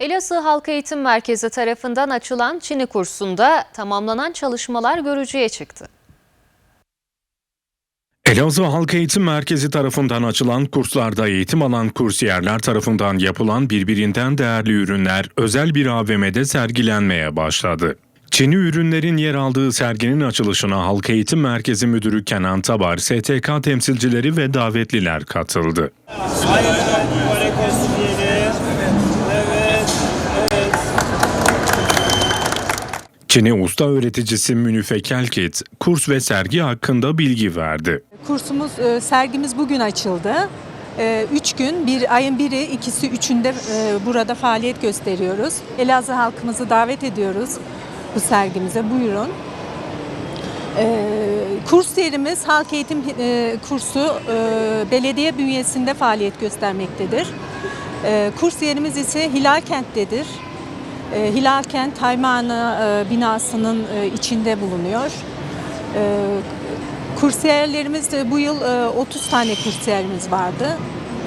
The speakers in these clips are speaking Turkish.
Elazığ Halk Eğitim Merkezi tarafından açılan Çini kursunda tamamlanan çalışmalar görücüye çıktı. Elazığ Halk Eğitim Merkezi tarafından açılan kurslarda eğitim alan kursiyerler tarafından yapılan birbirinden değerli ürünler özel bir AVM'de sergilenmeye başladı. Çin'i ürünlerin yer aldığı serginin açılışına Halk Eğitim Merkezi Müdürü Kenan Tabar, STK temsilcileri ve davetliler katıldı. Aynen mübarek olsun Çin'i usta öğreticisi Münüfe Kelkit, kurs ve sergi hakkında bilgi verdi. Kursumuz, e, sergimiz bugün açıldı. E, Üç gün, bir ayın biri, ikisi, üçünde e, burada faaliyet gösteriyoruz. Elazığ halkımızı davet ediyoruz bu sergimize. Buyurun. Kurs yerimiz halk eğitim kursu belediye bünyesinde faaliyet göstermektedir. Kurs yerimiz ise Hilal Kent'tedir. E, Hilal Kent Haymana e, binasının e, içinde bulunuyor. E, Kursiyerlerimiz de bu yıl e, 30 tane kursiyerimiz vardı.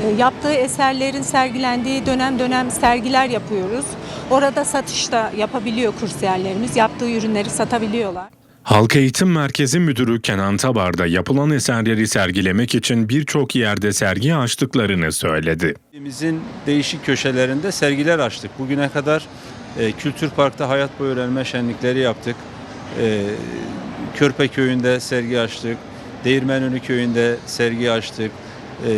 E, Yaptığı eserlerin sergilendiği dönem dönem sergiler yapıyoruz. Orada satış da yapabiliyor kursiyerlerimiz. Yaptığı ürünleri satabiliyorlar. Halk Eğitim Merkezi Müdürü Kenan Tabar da yapılan eserleri sergilemek için birçok yerde sergi açtıklarını söyledi. Ülkemizin değişik köşelerinde sergiler açtık. Bugüne kadar e, Kültür Park'ta hayat boyu öğrenme şenlikleri yaptık. E, Körpe Köyü'nde sergi açtık. Değirmenönü Köyü'nde sergi açtık. E,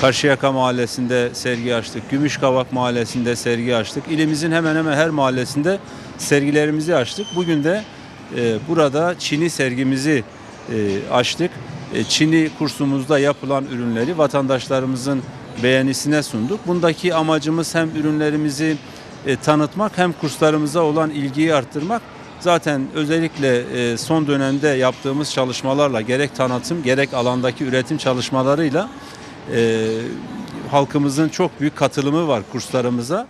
Karşıyaka Mahallesi'nde sergi açtık. Gümüşkavak Mahallesi'nde sergi açtık. İlimizin hemen hemen her mahallesinde sergilerimizi açtık. Bugün de e, burada Çin'i sergimizi e, açtık. Çin'i kursumuzda yapılan ürünleri vatandaşlarımızın beğenisine sunduk. Bundaki amacımız hem ürünlerimizi e, tanıtmak hem kurslarımıza olan ilgiyi arttırmak. Zaten özellikle e, son dönemde yaptığımız çalışmalarla gerek tanıtım gerek alandaki üretim çalışmalarıyla e, halkımızın çok büyük katılımı var kurslarımıza.